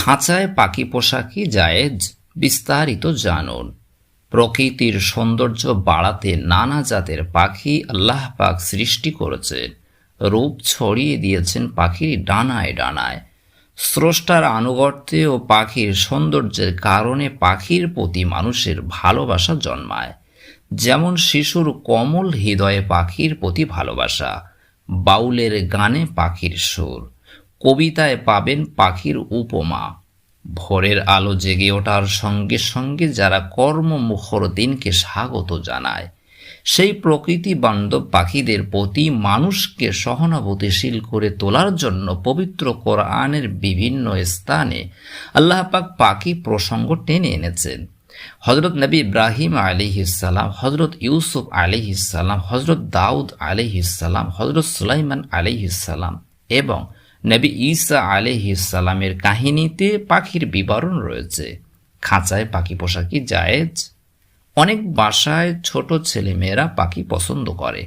খাঁচায় পাখি পোশাকি জায়েজ বিস্তারিত জানুন। প্রকৃতির সৌন্দর্য বাড়াতে নানা জাতের পাখি আল্লাহ পাক সৃষ্টি করেছেন রূপ ছড়িয়ে দিয়েছেন পাখির ডানায় ডানায়। স্রষ্টার আনুগত্যে ও পাখির সৌন্দর্যের কারণে পাখির প্রতি মানুষের ভালোবাসা জন্মায়। যেমন শিশুর কমল হৃদয়ে পাখির প্রতি ভালোবাসা, বাউলের গানে পাখির সুর। কবিতায় পাবেন পাখির উপমা। ভোরের আলো জেগে ওঠার সঙ্গে সঙ্গে যারা কর্মমুখর দিনকে স্বাগত জানায়, সেই প্রকৃতি বান্ধব পাখিদের প্রতি মানুষকে সহানুভূতিশীল করে তোলার জন্য পবিত্র কোরআনের বিভিন্ন স্থানে আল্লাহ পাক পাখি প্রসঙ্গ টেনে এনেছেন। হজরত নবী ইব্রাহিম আলিহিসাল্লাম হজরত ইউসুফ আলিহিসাল্লাম হজরত দাউদ আলিহিসাল্লাম হজরত সুলাইমান আলিহিসাল্লাম এবং নবী ঈসা আলিহিসাল্লামের কাহিনীতে পাখির বিবরণ রয়েছে। খাঁচায় পাখি পোশাকি জায়েজ। অনেক বাসায় ছোট ছেলেমেয়েরা পাখি পছন্দ করে।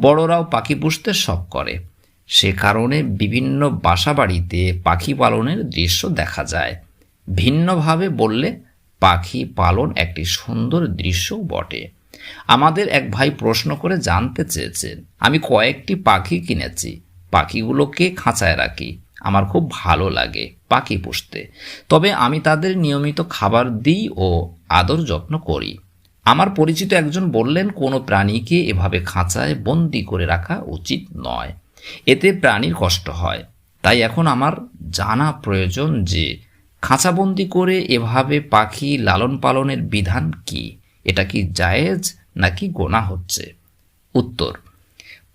বড়রাও পাখি পুষতে শখ করে। সে কারণে বিভিন্ন বাসা বাড়িতে পাখি পালনের দৃশ্য দেখা যায়। ভিন্নভাবে বললে পাখি পালন একটি সুন্দর দৃশ্যও বটে। আমাদের এক ভাই প্রশ্ন করে জানতে চেয়েছেন, আমি কয়েকটি পাখি কিনেছি। পাখিগুলোকে খাঁচায় রাখি। আমার খুব ভালো লাগে পাখি পুষতে। তবে আমি তাদের নিয়মিত খাবার দিই ও আদর যত্ন করি। আমার পরিচিত একজন বললেন, কোনো প্রাণীকে এভাবে খাঁচায় বন্দি করে রাখা উচিত নয়। এতে প্রাণীর কষ্ট হয়। তাই এখন আমার জানা প্রয়োজন যে খাঁচাবন্দি করে এভাবে পাখি লালন পালনের বিধান কি? এটা কি জায়েজ নাকি গোনা হচ্ছে? উত্তর।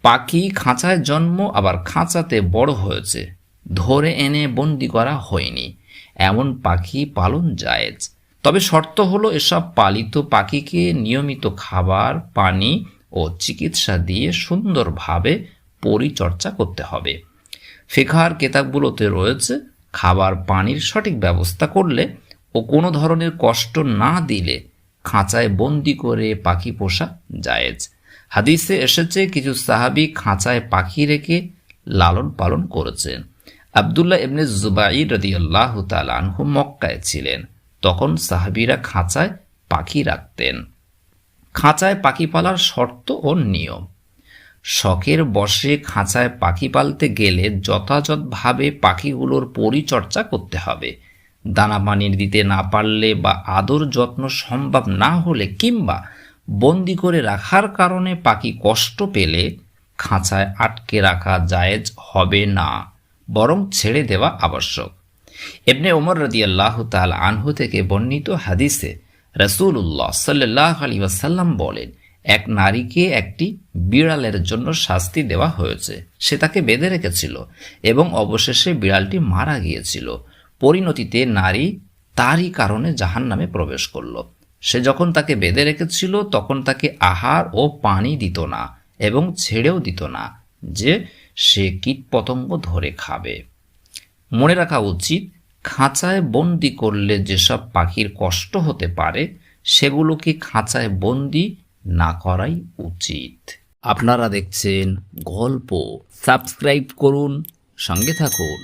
পাখি খাঁচায় জন্ম, আবার খাঁচাতে বড় হয়েছে। ধরে এনে বন্দি করা হয়নি। এমন পাখি পালন জায়েজ। তবে শর্ত হলো, এসব পালিত পাখিকে নিয়মিত খাবার, পানি ও চিকিৎসা দিয়ে সুন্দরভাবে পরিচর্যা করতে হবে। ফেখার কেতাবগুলোতে রয়েছে, খাবার পানির সঠিক ব্যবস্থা করলে ও কোনো ধরনের কষ্ট না দিলে খাঁচায় বন্দি করে পাখি পোষা জায়েজ। হাদিসে এসেছে, কিছু সাহাবি খাঁচায় পাখি রেখে লালন পালন করেছেন। আবদুল্লাহ এমনি জুবাই রদিয়াল্লাহ তালানহু মক্কায় ছিলেন। তখন সাহাবিরা খাঁচায় পাখি রাখতেন। খাঁচায় পাখি পালার শর্ত ও নিয়ম। শখের বসে খাঁচায় পাখি পালতে গেলে যথাযথভাবে পাখিগুলোর পরিচর্যা করতে হবে। দানা পানি দিতে না পারলে বা আদর যত্ন সম্ভব না হলে কিংবা বন্দি করে রাখার কারণে পাখি কষ্ট পেলে খাঁচায় আটকে রাখা জায়েজ হবে না, বরং ছেড়ে দেওয়া আবশ্যক। এমনি ওমর রদি আল্লাহ তাল আনহু থেকে বর্ণিত হাদিসে রসুল্লাহ সাল্লাহ আলী ওয়াসাল্লাম বলেন, এক নারীকে একটি বিড়ালের জন্য শাস্তি দেওয়া হয়েছে। সে তাকে বেঁধে রেখেছিল এবং অবশেষে বিড়ালটি মারা গিয়েছিল। পরিণতিতে নারী তারই কারণে জাহান নামে প্রবেশ করল। সে যখন তাকে বেঁধে রেখেছিল, তখন তাকে আহার ও পানি দিত না এবং ছেড়েও দিত না, যে সে কীটপতঙ্গ ধরে খাবে। মনে রাখা উচিত, খাঁচায় বন্দি করলে যেসব পাখির কষ্ট হতে পারে, সেগুলোকে খাঁচায় বন্দি না করাই উচিত। আপনারা দেখছেন গল্প। সাবস্ক্রাইব করুন, সঙ্গে থাকুন।